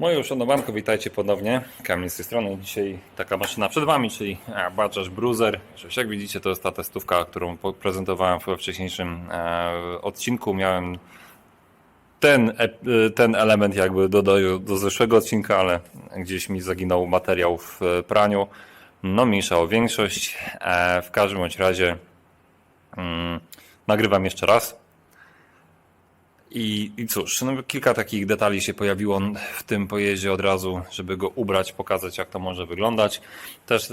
Moje uszanowanko, witajcie ponownie. Kamil z tej strony. Dzisiaj taka maszyna przed Wami, czyli e, Bajaj Bruiser. Oczywiście, Jak widzicie, to jest ta testówka, którą prezentowałem we wcześniejszym e, odcinku. Miałem ten, e, ten element jakby dodał do zeszłego odcinka, ale gdzieś mi zaginął materiał w praniu. No mniejsza o większość. W każdym bądź razie mm, nagrywam jeszcze raz. I, I cóż, no kilka takich detali się pojawiło w tym pojeździe od razu, żeby go ubrać, pokazać jak to może wyglądać. Też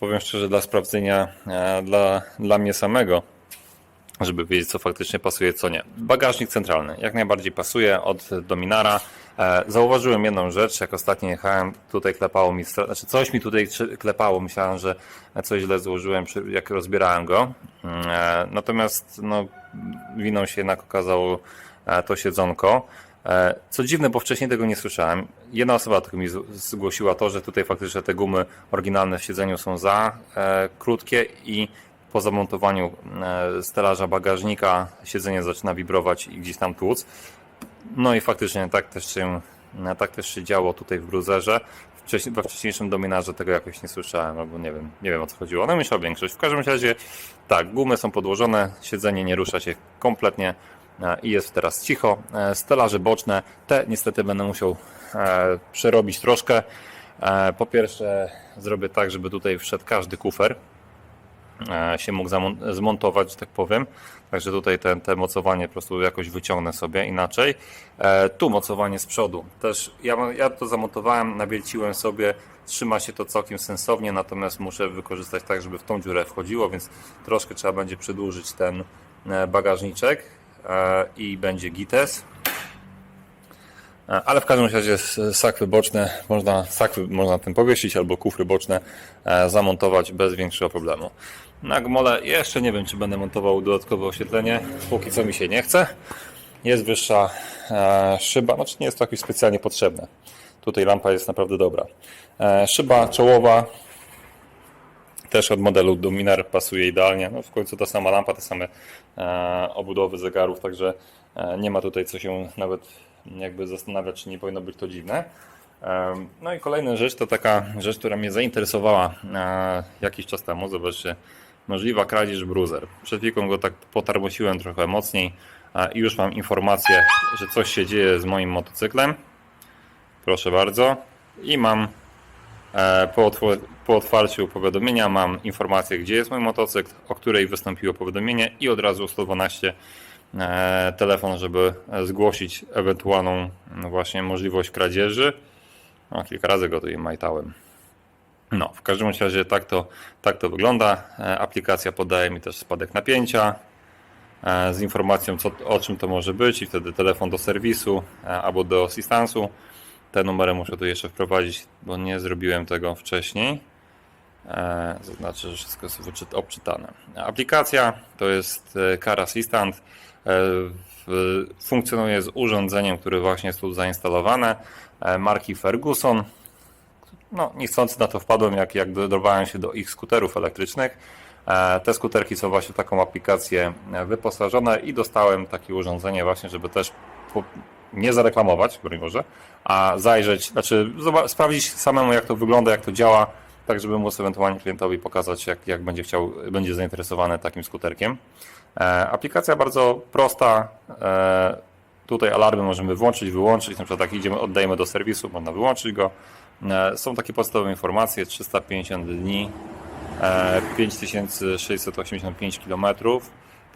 powiem szczerze, dla sprawdzenia e, dla, dla mnie samego, żeby wiedzieć co faktycznie pasuje, co nie. Bagażnik centralny jak najbardziej pasuje od Dominara. E, Zauważyłem jedną rzecz, jak ostatnio jechałem, tutaj klepało mi, znaczy coś mi tutaj klepało, myślałem, że coś źle złożyłem, jak rozbierałem go. Mm, e, Natomiast no, winą się jednak okazało to siedzonko. E, Co dziwne, bo wcześniej tego nie słyszałem. Jedna osoba tylko mi zgłosiła to, że tutaj faktycznie te gumy oryginalne w siedzeniu są za e, krótkie i po zamontowaniu e, stelaża bagażnika siedzenie zaczyna wibrować i gdzieś tam tłuc. No i faktycznie tak też się, tak też się działo tutaj w Bruzerze. Wcześniej, we wcześniejszym dominarze tego jakoś nie słyszałem, albo nie wiem, nie wiem o co chodziło. No myślę większość. W każdym razie tak, gumy są podłożone, siedzenie nie rusza się kompletnie e, i jest teraz cicho. E, Stelaże boczne, te niestety będę musiał e, przerobić troszkę. E, Po pierwsze zrobię tak, żeby tutaj wszedł każdy kufer e, się mógł zmontować, że tak powiem. Także tutaj te, te mocowanie po prostu jakoś wyciągnę sobie inaczej. E, tu mocowanie z przodu. Też ja, ja to zamontowałem, nawielciłem sobie, trzyma się to całkiem sensownie, natomiast muszę wykorzystać tak, żeby w tą dziurę wchodziło, więc troszkę trzeba będzie przedłużyć ten e, bagażniczek e, i będzie gites. E, Ale w każdym razie sakwy boczne można, sakwy można tym powiesić albo kufry boczne e, zamontować bez większego problemu. Na gmole jeszcze nie wiem, czy będę montował dodatkowe oświetlenie. Póki co mi się nie chce. Jest wyższa e, szyba, znaczy nie jest to jakoś specjalnie potrzebne. Tutaj lampa jest naprawdę dobra. E, Szyba czołowa też od modelu Dominar pasuje idealnie. No w końcu ta sama lampa, te same e, obudowy zegarów, także e, nie ma tutaj co się nawet jakby zastanawiać, czy nie powinno być to dziwne. Em, No i kolejna rzecz to taka rzecz, która mnie zainteresowała e, jakiś czas temu. Zobaczcie, możliwa kradzież bruzer. Przed chwilą go tak potarmosiłem trochę mocniej e, i już mam informację, że coś się dzieje z moim motocyklem. Proszę bardzo. I mam E, Po, otw- po otwarciu powiadomienia mam informację, gdzie jest mój motocykl, o której wystąpiło powiadomienie i od razu 112 e, telefon, żeby e, zgłosić ewentualną no właśnie możliwość kradzieży. O, kilka razy go tutaj majtałem. No, w każdym razie tak to, tak to wygląda. E, Aplikacja podaje mi też spadek napięcia e, z informacją, co, o czym to może być i wtedy telefon do serwisu e, albo do asystansu. Te numery muszę tu jeszcze wprowadzić, bo nie zrobiłem tego wcześniej. E, To znaczy, że wszystko jest obczytane. Aplikacja to jest e, Car Assistant. E, Funkcjonuje z urządzeniem, które właśnie jest tu zainstalowane, e, marki Ferguson. No, niechcący na to wpadłem, jak, jak dodawałem się do ich skuterów elektrycznych. E, Te skuterki są właśnie w taką aplikację e, wyposażone i dostałem takie urządzenie właśnie, żeby też nie zareklamować, broń Boże, a zajrzeć, znaczy sprawdzić samemu jak to wygląda, jak to działa, tak żeby móc ewentualnie klientowi pokazać, jak, jak będzie chciał, będzie zainteresowany takim skuterkiem. E, aplikacja bardzo prosta. E, tutaj alarmy możemy włączyć, wyłączyć, na przykład jak idziemy, oddajemy do serwisu, można wyłączyć go. E, są takie podstawowe informacje, 350 dni, e, 5685 km,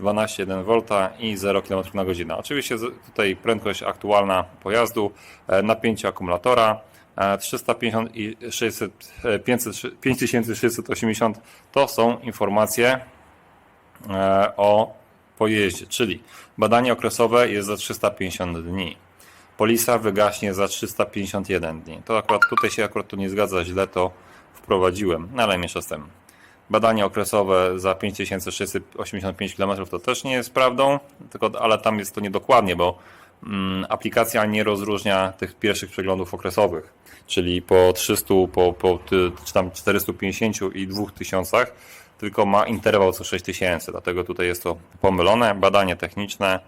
12,1 V i 0 km na godzinę. Oczywiście tutaj prędkość aktualna pojazdu, e, napięcie akumulatora e, 350 i 600, e, 500, 5680 to są informacje e, o pojeździe, czyli badanie okresowe jest za 350 dni. Polisa wygaśnie za 351 dni. To akurat tutaj się akurat tu nie zgadza, źle to wprowadziłem, no ale mniejsza z tym. Badanie okresowe za 5685 km to też nie jest prawdą, tylko, ale tam jest to niedokładnie, bo mm, aplikacja nie rozróżnia tych pierwszych przeglądów okresowych, czyli po 300, po, po czy tam 450 i 2000, tylko ma interwał co 6000, dlatego tutaj jest to pomylone. Badanie techniczne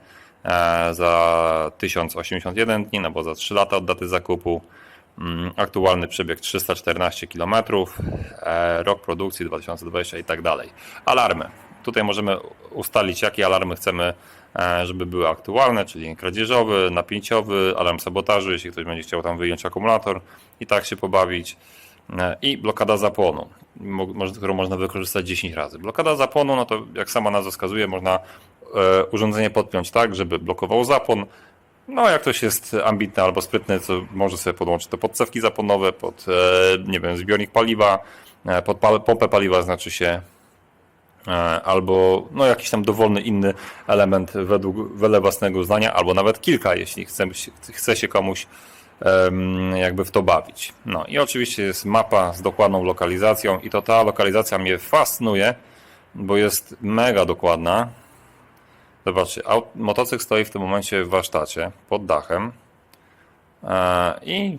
e, za 1081 dni, no bo za 3 lata od daty zakupu. Mm, Aktualny przebieg 314 km, e, rok produkcji 2020 i tak dalej. Alarmy. Tutaj możemy ustalić, jakie alarmy chcemy, e, żeby były aktualne, czyli kradzieżowy, napięciowy, alarm sabotażu, jeśli ktoś będzie chciał tam wyjąć akumulator i tak się pobawić. E, I blokada zapłonu, którą można wykorzystać 10 razy. Blokada zapłonu, no to jak sama nazwa wskazuje, można urządzenie podpiąć tak, żeby blokował zapłon. No, jak ktoś jest ambitny albo sprytny, to może sobie podłączyć to pod cewki zapłonowe, pod, e, nie wiem, zbiornik paliwa, e, pod pompę paliwa, znaczy się, e, albo no, jakiś tam dowolny inny element według wedle własnego uznania, albo nawet kilka, jeśli chce, chce się komuś jakby w to bawić. No i oczywiście jest mapa z dokładną lokalizacją i to ta lokalizacja mnie fascynuje, bo jest mega dokładna. Zobaczcie, motocykl stoi w tym momencie w warsztacie pod dachem e, i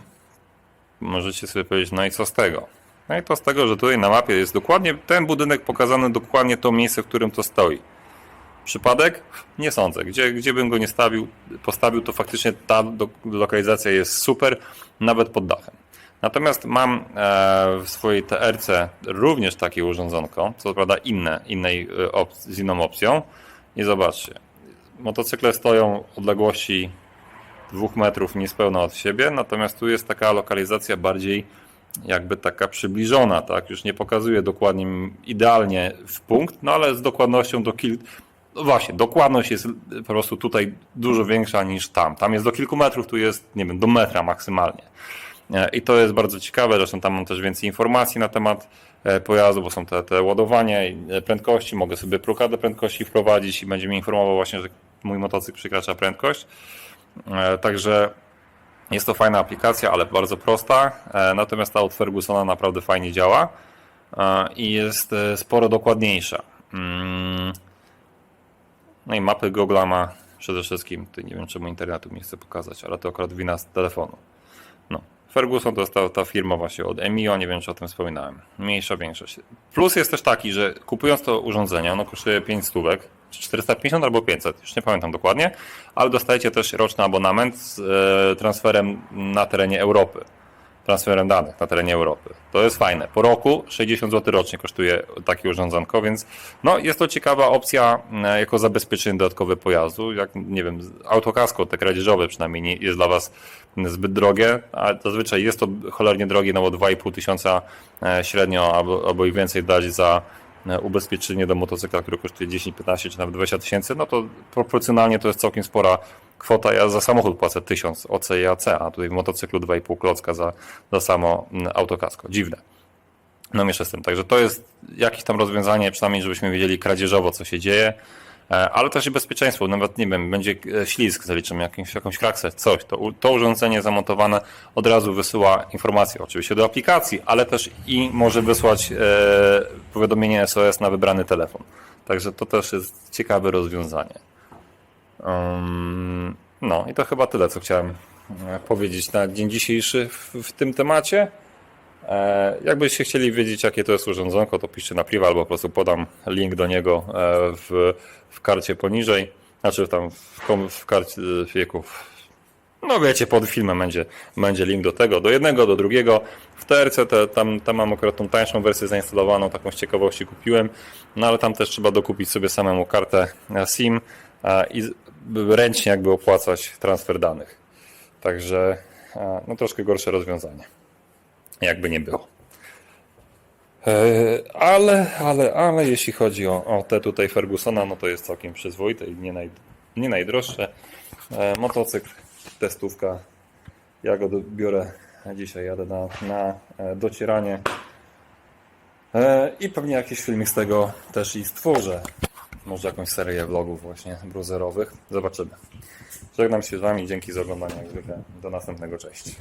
możecie sobie powiedzieć, no i co z tego? No i to z tego, że tutaj na mapie jest dokładnie ten budynek pokazany, dokładnie to miejsce, w którym to stoi. Przypadek? Nie sądzę. Gdzie, gdzie bym go nie stawił, postawił, to faktycznie ta lokalizacja jest super, nawet pod dachem. Natomiast mam e, w swojej TRC również takie urządzonko, co prawda inne, innej e, z inną opcją. I zobaczcie, motocykle stoją w odległości dwóch metrów niespełna od siebie, natomiast tu jest taka lokalizacja bardziej jakby taka przybliżona, tak? Już nie pokazuje dokładnie, idealnie w punkt, no ale z dokładnością do kilku. No właśnie, dokładność jest po prostu tutaj dużo większa niż tam. Tam jest do kilku metrów, tu jest, nie wiem, do metra maksymalnie. E, I to jest bardzo ciekawe, zresztą tam mam też więcej informacji na temat pojazdu, bo są te, te ładowanie, e, prędkości, mogę sobie blokadę prędkości wprowadzić i będzie mi informował właśnie, że mój motocykl przekracza prędkość. E, Także jest to fajna aplikacja, ale bardzo prosta. E, Natomiast ta od Fergusona naprawdę fajnie działa e, i jest e, sporo dokładniejsza. Mm. No i mapy Google'a ma przede wszystkim. Tu nie wiem, czemu internetu mi chce pokazać, ale to akurat wina z telefonu. Ferguson jest ta, firma właśnie od Emio, nie wiem czy o tym wspominałem. Mniejsza większość. Plus jest też taki, że kupując to urządzenie, ono kosztuje 5 stówek, czy 450 albo 500, już nie pamiętam dokładnie, ale dostajecie też roczny abonament z e, transferem na terenie Europy. Transferem danych na terenie Europy. To jest fajne. Po roku 60 zł rocznie kosztuje takie urządzonko, więc no, jest to ciekawa opcja e, jako zabezpieczenie dodatkowe pojazdu. Jak nie wiem, autokasko, te kradzieżowe przynajmniej nie jest dla Was zbyt drogie, a zazwyczaj jest to cholernie drogie, no bo 2,5 tysiąca e, średnio albo, albo i więcej dać za e, ubezpieczenie do motocykla, który kosztuje 10, 15 czy nawet 20 tysięcy, no to proporcjonalnie to jest całkiem spora kwota. Ja za samochód płacę 1000 OC i AC, a tutaj w motocyklu 2,5 klocka za, za samo mm, autokasko. Dziwne. No mieszczę z tym. Także to jest jakieś tam rozwiązanie, przynajmniej żebyśmy wiedzieli kradzieżowo, co się dzieje, E, ale też i bezpieczeństwo. Nawet nie wiem, będzie e, ślizg, zaliczymy jakąś, jakąś kraksę, coś. To, to urządzenie zamontowane od razu wysyła informacje, oczywiście do aplikacji, ale też i może wysłać e, powiadomienie SOS na wybrany telefon. Także to też jest ciekawe rozwiązanie. No i to chyba tyle, co chciałem e, powiedzieć na dzień dzisiejszy w, tym temacie. E, Jakbyście chcieli wiedzieć, jakie to jest urządzonko, to piszcie na priwa albo po prostu podam link do niego e, w, w karcie poniżej, znaczy tam w, w karcie wieków. No wiecie, pod filmem będzie, będzie link do tego, do jednego, do drugiego. W TRC te, tam, tam mam akurat tą tańszą wersję zainstalowaną, taką z ciekawości kupiłem, no ale tam też trzeba dokupić sobie samemu kartę SIM i ręcznie jakby opłacać transfer danych. Także e, no troszkę gorsze rozwiązanie jakby nie było. E, Ale, ale, ale jeśli chodzi o, o te tutaj Fergusona, no to jest całkiem przyzwoite i nie, naj, nie najdroższe. E, Motocykl, testówka. Ja go biorę dzisiaj, jadę na, na docieranie. I pewnie jakiś filmik z tego też i stworzę. Może jakąś serię vlogów właśnie bruzerowych. Zobaczymy. Żegnam się z Wami. Dzięki za oglądanie jak zwykle. Do następnego. Cześć.